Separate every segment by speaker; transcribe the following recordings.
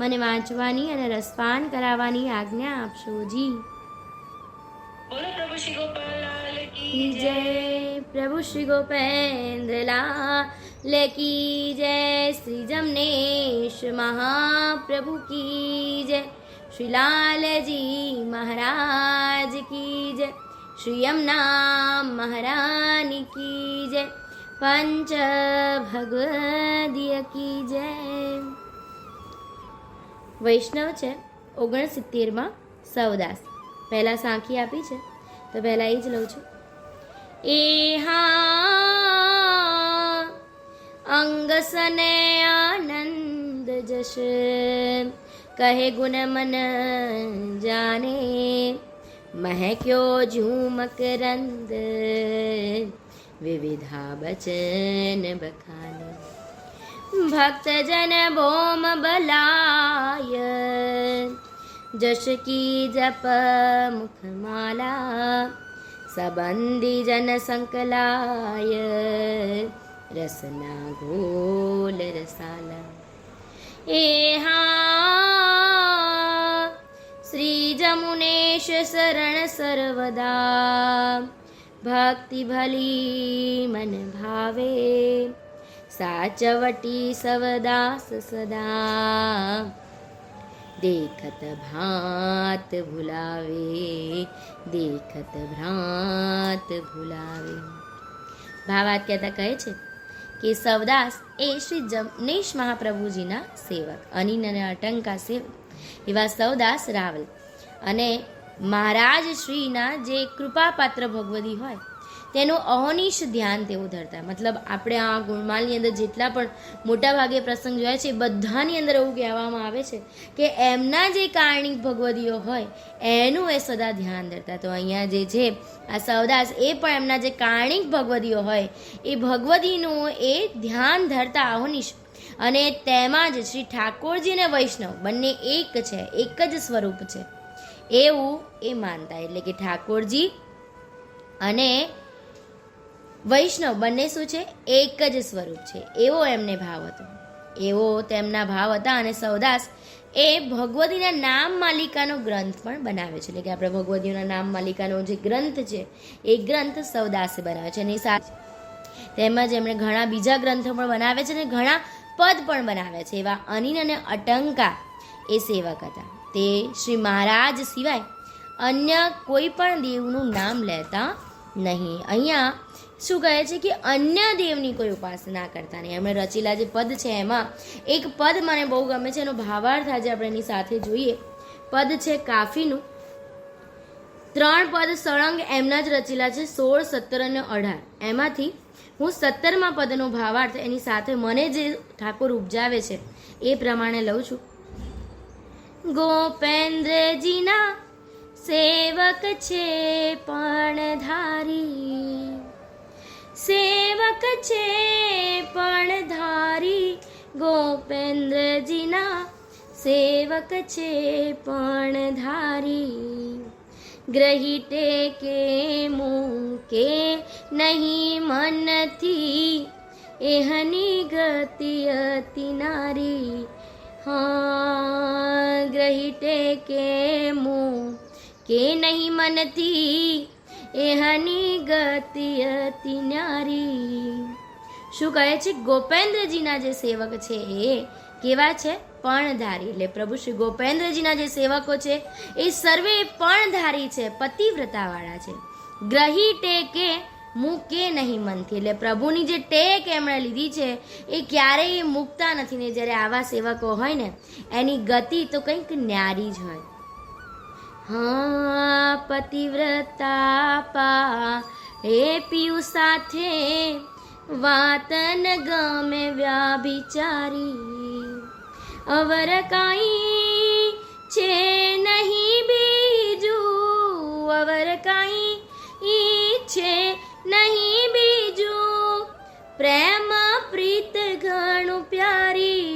Speaker 1: મને વાંચવાની અને રસપાન કરાવવાની આજ્ઞા આપશો જી.
Speaker 2: બોલો પ્રભુ શ્રી ગોપાલ કી
Speaker 1: કી જય. પ્રભુ શ્રી ગોપેન્દ્રલાલ કી જય શ્રી જમનેશ મહાપ્રભુ કી જય. શ્રી લાલજી મહારાજ કી જય. શ્રી યમુના મહારાની કી જય. પંચ ભગવદીય કી જય. વૈષ્ણવ છે ઓગણસિત્તેરમાં સવદાસ. પહેલાં સાંખી આપી છે, તો પહેલાં એ જ લઉં છું. એ હા અંગસને આનંદ જશ. કહે ગુણ મન જાને મહેક્યો ઝૂમક રંદ. વિવિધા બચન બખાને. भक्तजन बोम बलाय जश जशकी जपमुखमाला सबन्दि जन संकलाय रसना गोल रसाला। एहा श्रीजमुनेशरण सर्वदा। भक्ति भली मन भावे। સાચવટી સવદાસ સદા દેખત ભાત ભૂલાવે દેખત ભ્રાત ભૂલાવે ભાવાત્યતા કહે છે કે સવદાસ એ શ્રી જમનેશ મહાપ્રભુજીના સેવક અનિન અને અટંકા સેવક, એવા સવદાસ રાવલ. અને મહારાજ શ્રીના જે કૃપાપાત્ર ભગવદી હોય તેનું અહોનિશ ધ્યાન તેઓ ધરતા. મતલબ આપણે આ ગુણમાલની અંદર જેટલા પણ મોટા ભાગે પ્રસંગ જોયા છે બધાની અંદર એવું કહેવામાં આવે છે કે એમના જે કારણિક ભગવદીઓ હોય, એનું એ સદા ધ્યાન ધરતા. તો અહીંયા જે છે, આ સવદાસ એ પણ એમના જે કારણિક ભગવદીઓ હોય, એ ભગવદીનું એ ધ્યાન ધરતા અહોનિશ. અને તેમાં જ શ્રી ઠાકોરજી અને વૈષ્ણવ બંને એક છે, એક જ સ્વરૂપ છે. એવું એ માનતા. એટલે કે ઠાકોરજી અને વૈષ્ણવ બંને શું છે? એક જ સ્વરૂપ છે. એવો એમને ભાવ હતો. એવો તેમના ભાવ હતા અને સૌદાસ એ ભગવતીના નામ માલિકાનો ગ્રંથ પણ બનાવે છે. એટલે કે આપણે ભગવતીના નામ માલિકાનો જે ગ્રંથ છે, એ ગ્રંથ સૌદાસે બનાવે છે. એની સાથે તેમજ એમણે ઘણા બીજા ગ્રંથો પણ બનાવે છે અને ઘણા પદ પણ બનાવે છે. એવા અનિન અને અટંકા એ સેવક હતા. તે શ્રી મહારાજ સિવાય અન્ય કોઈ પણ દેવનું નામ લેતા નહીં. અહીંયા શું કહે છે કે અન્ય દેવની કોઈ ઉપાસના કરતા નહીં. એમણે રચેલા જે પદ છે એમાં, એક પદ મને બહુ ગમે છે, એનો ભાવાર્થ આજે આપણે એની સાથે જોઈએ. પદ છે કાફીનું. ત્રણ પદ સળંગ, એમના જ રચેલા છે સોળ, સત્તર અને અઢાર. એમાંથી હું સત્તરમાં પદનો ભાવાર્થ એની સાથે મને જે ઠાકોર ઉપજાવે છે, એ પ્રમાણે લઉં છું. ગોપેન્દ્રજીના સેવક છે, પણ ધારી સેવક છે પણ ધારી ગોપેન્દ્રજીના. સેવક છે પણ ધારી ગ્રહિતે કે મૂકે નહીં મનથી. એહની ગતિ અતિ નારી. હા ગ્રહિતે કે મૂકે નહીં મનથી. એહની ગતિ અતિ ન્યારી. શું કહે છે? ગોપેન્દ્રજીના જે સેવક છે, એ કેવા છે? પણધારી. એટલે પ્રભુ શ્રી ગોપેન્દ્રજીના જે સેવકો છે, એ સર્વે પણધારી છે, પતિવ્રતાવાળા છે. ગ્રહી ટેકે, મૂકે નહીં મનથી. એટલે પ્રભુની જે ટેક એમણે લીધી છે, એ ક્યારેય મૂકતા નથી ને જ્યારે આવા સેવકો હોય ને, એની ગતિ તો કંઈક ન્યારી જ હોય. હા પતિવ્રતા પા હે પીયુ સાથે વાતન ગમે વ્યાભિચારી અવર કાંઈ છે નહીં બીજું અવર કાંઈ ઈ છે નહીં બીજું પ્રેમ પ્રીત ઘણું પ્યારી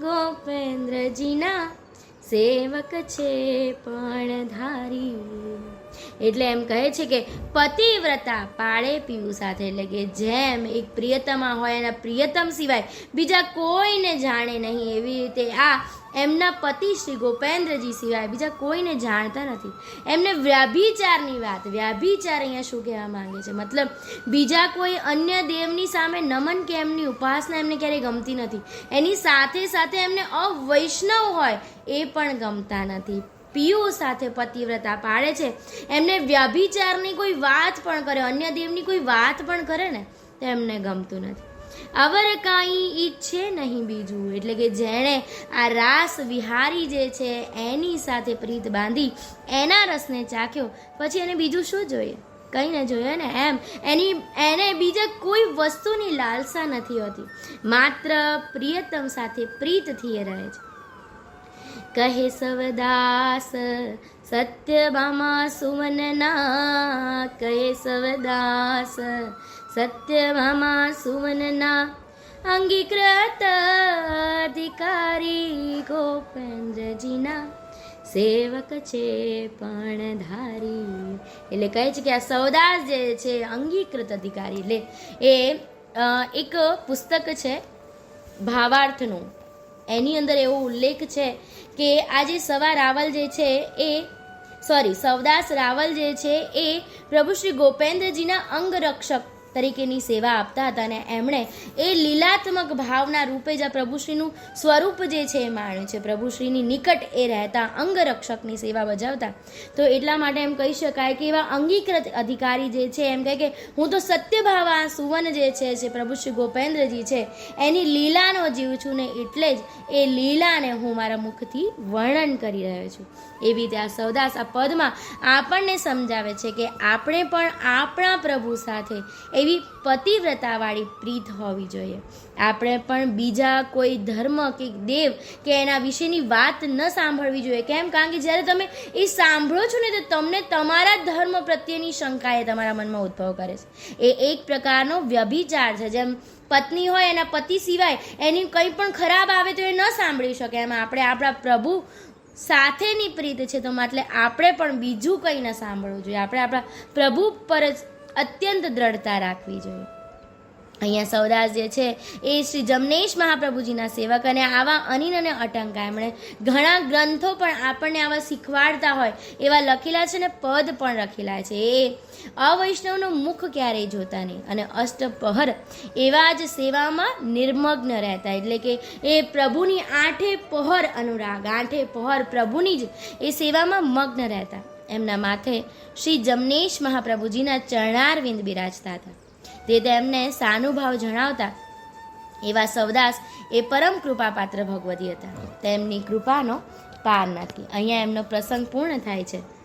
Speaker 1: ગોપેન્દ્રજીના સેવક છે પણ ધારી. એટલે એમ કહે છે કે પતિવ્રતા પાળે પીવું સાથે. એટલે કે જેમ એક પ્રિયતમા હોય એના પ્રિયતમ સિવાય બીજા કોઈને જાણે નહીં. એવી રીતે આ એમના પતિ શ્રી ગોપેન્દ્રજી સિવાય બીજા કોઈને જાણતા નથી. એમને વ્યાભિચારની વાત, વ્યાભિચાર અહીંયા શું કહેવા માંગે છે? મતલબ બીજા કોઈ અન્ય દેવની સામે નમન કે એમની ઉપાસના એમને ક્યારેય ગમતી નથી. એની સાથે સાથે એમને અવૈષ્ણવ હોય એ પણ ગમતા નથી. પિયુ સાથે પતિવ્રતા પાડે છે. એમને વ્યાભિચારની કોઈ વાત પણ કરે, અન્ય દેવની કોઈ વાત પણ કરે ને, તો એમને ગમતું નથી. અવર કાંઈ ઈચ્છે નહીં બીજું, એટલે કે જેણે આ રાસ વિહારી જે છે, એની સાથે પ્રીત બાંધી, એના રસને ચાખ્યો, પછી એને બીજું શું જોઈએ? કંઈ ન જોઈએ ને, એમ. એની, એને બીજા કોઈ વસ્તુની લાલસા નથી હોતી. માત્ર પ્રિયતમ સાથે પ્રીતથી એ રહે છે. કહે સવદાસ સત્યભામા સુવનના કહે સવદાસ સત્યભામા સુવનના અંગીકૃત અધિકારી ગોપેન્દ્રજીના સેવક છે પણ ધારી. એટલે કહે છે કે આ સવદાસ જે છે, અંગીકૃત અધિકારી. એટલે એ એક પુસ્તક છે ભાવાર્થનું. એની અંદર એવો ઉલ્લેખ છે કે આ જે સવા રાવલ જે છે એ સોરી સવદાસ રાવલ જે છે એ પ્રભુ શ્રી ગોપેન્દ્રજીના અંગરક્ષક તરીકેની સેવા આપતા હતા અને એમણે એ લીલાત્મક ભાવના રૂપે જ આ પ્રભુશ્રીનું સ્વરૂપ જે છે એ માણ્યું છે. પ્રભુશ્રીની નિકટ એ રહેતા અંગરક્ષકની સેવા બજાવતા. તો એટલા માટે એમ કહી શકાય કે એવા અંગીકૃત અધિકારી જે છે, એમ કહે કે હું તો સત્યભાવા સુવન જે છે, જે પ્રભુ શ્રી ગોપેન્દ્રજી છે, એની લીલાનો જીવ છું ને એટલે જ એ લીલાને હું મારા મુખથી વર્ણન કરી રહ્યો છું. એવી રીતે આ સૌદાસ આ પદમાં આપણને સમજાવે છે કે આપણે પણ આપણા પ્રભુ સાથે એવી પતિવ્રતાવાળી પ્રીત હોવી જોઈએ. આપણે પણ બીજા કોઈ ધર્મ કે દેવ કે એના વિશેની વાત ન સાંભળવી જોઈએ. કેમ? કારણ કે જ્યારે તમે એ સાંભળો છો ને, તો તમને તમારા ધર્મ પ્રત્યેની શંકા એ તમારા મનમાં ઉદ્ભવ કરે છે. એ એક પ્રકારનો વ્યભિચાર છે. જેમ પત્ની હોય એના પતિ સિવાય એની કંઈ પણ ખરાબ આવે તો એ ન સાંભળી શકે. એમાં આપણે આપણા પ્રભુ સાથેની પ્રીત છે. તો એટલે આપણે પણ બીજું કંઈ ન સાંભળવું જોઈએ. આપણે આપણા પ્રભુ પર જ અત્યંત દ્રઢતા રાખવી જોઈએ. અહીંયા સૌદાસ જે છે, એ શ્રી જમનેશ મહાપ્રભુજીના સેવક અને આવા અનિન અને અટંકા. એમણે ઘણા ગ્રંથો પણ આપણને આવા શીખવાડતા હોય, એવા લખેલા છે ને પદ પણ લખેલા છે. એ અવૈષ્ણવનું મુખ ક્યારેય જોતા નહીં અને અષ્ટપહર એવા જ સેવામાં નિર્મગ્ન રહેતા. એટલે કે એ પ્રભુની આઠે પહર અનુરાગ, આઠે પહર પ્રભુની જ એ સેવામાં મગ્ન રહેતા. એમના માથે શ્રી જમનેશ મહાપ્રભુજીના ચરણારવિંદ બિરાજતા હતા. તે તેમને સાનુભાવ જણાવતા એવા સવદાસ એ પરમ કૃપાપાત્ર ભગવતી હતા. તેમની કૃપાનો પાર નથી અહીંયા એમનો પ્રસંગ પૂર્ણ થાય છે.